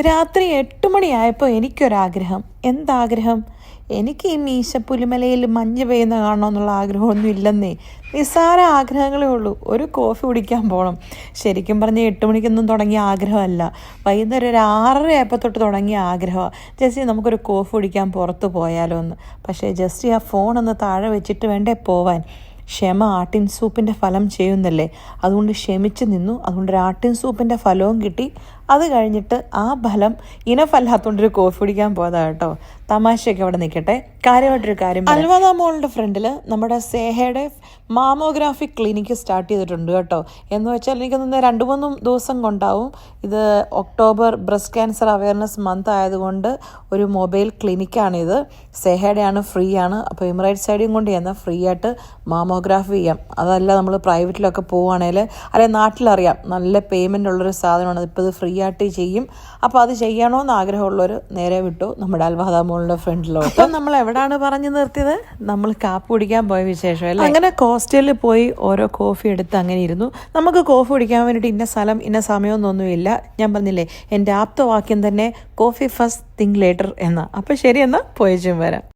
രാത്രി എട്ട് മണിയായപ്പോൾ എനിക്കൊരാഗ്രഹം. എന്താഗ്രഹം? എനിക്ക് ഈ മീശ പുലിമലയിൽ മഞ്ഞ് പെയ്യുന്ന കാണണമെന്നുള്ള ആഗ്രഹമൊന്നും ഇല്ലെന്നേ. നിസ്സാര ആഗ്രഹങ്ങളേ ഉള്ളൂ. ഒരു കോഫി കുടിക്കാൻ പോകണം ശരിക്കും പറഞ്ഞാൽ എട്ട് മണിക്കൊന്നും തുടങ്ങിയ ആഗ്രഹമല്ല. വൈകുന്നേരം ഒരു ആറര ആയപ്പോൾ തൊട്ട് തുടങ്ങിയ ആഗ്രഹമാണ് ജസ്റ്റ് നമുക്കൊരു കോഫി കുടിക്കാൻ പുറത്ത് പോയാലോ എന്ന്. പക്ഷേ ജസ്റ്റ് ആ ഫോൺ ഒന്ന് താഴെ വെച്ചിട്ട് വേണ്ടേ പോവാൻ. ക്ഷമ ആട്ടിൻ സൂപ്പിന്റെ ഫലം ചെയ്യുന്നല്ലേ. അതുകൊണ്ട് ക്ഷമിച്ച് നിന്നു. അതുകൊണ്ട് ഒരു ആട്ടിൻ സൂപ്പിന്റെ ഫലവും കിട്ടി. അത് കഴിഞ്ഞിട്ട് ആ ഫലം ഇനഫല്ലാത്തോണ്ടൊരു ഒരു കോഫി കുടിക്കാൻ പോയതാ കേട്ടോ. തമാശയൊക്കെ അവിടെ നിൽക്കട്ടെ കാര്യമായിട്ടൊരു കാര്യം അൽവാദ മോളിന്റെ ഫ്രണ്ടിൽ നമ്മുടെ സേഹയുടെ മാമോഗ്രാഫി ക്ലിനിക്ക് സ്റ്റാർട്ട് ചെയ്തിട്ടുണ്ട് കേട്ടോ. എന്ന് വെച്ചാൽ എനിക്ക് തോന്നുന്നത് രണ്ട് മൂന്ന് ദിവസം കൊണ്ടാവും ഇത് October breast cancer awareness month ആയതുകൊണ്ട് ഒരു മൊബൈൽ ക്ലിനിക്കാണിത് സേഹയുടെയാണ് ഫ്രീ ആണ് അപ്പോൾ ഇമറൈറ്റ് സൈഡിയും കൊണ്ട് ചെന്നാൽ ഫ്രീ ആയിട്ട് മാമോഗ്രാഫി ചെയ്യാം. അതല്ല നമ്മൾ പ്രൈവറ്റിലൊക്കെ പോവുകയാണെങ്കിൽ അല്ലെങ്കിൽ നാട്ടിലറിയാം. നല്ല പേയ്മെന്റ് ഉള്ളൊരു സാധനമാണ്. ഇപ്പോൾ ഇത് ഫ്രീ ആയിട്ട് ചെയ്യും. അപ്പോൾ അത് ചെയ്യണമെന്ന് ആഗ്രഹമുള്ളവർ നേരെ വിട്ടു നമ്മുടെ അൽവാദാമോളിന്റെ ഫ്രണ്ടിലോട്ട്. അപ്പം നമ്മൾ എവിടെയാണ് പറഞ്ഞു നിർത്തിയത്? നമ്മൾ കാപ്പ് കുടിക്കാൻ പോയ വിശേഷം അല്ലേ? അങ്ങനെ കോസ്റ്റലിൽ പോയി ഓരോ കോഫി എടുത്ത് അങ്ങനെ ഇരുന്നു. നമുക്ക് കോഫി കുടിക്കാൻ വേണ്ടിയിട്ട് ഇന്ന സ്ഥലം ഇന്ന സമയമൊന്നൊന്നുമില്ല ഞാൻ പറഞ്ഞില്ലേ എന്റെ ആപ്തവാക്യം തന്നെ കോഫി ഫസ്റ്റ് തിങ്ക് ലേറ്റർ എന്ന. അപ്പോൾ ശരി എന്നാൽ പോയച്ചും വരാം.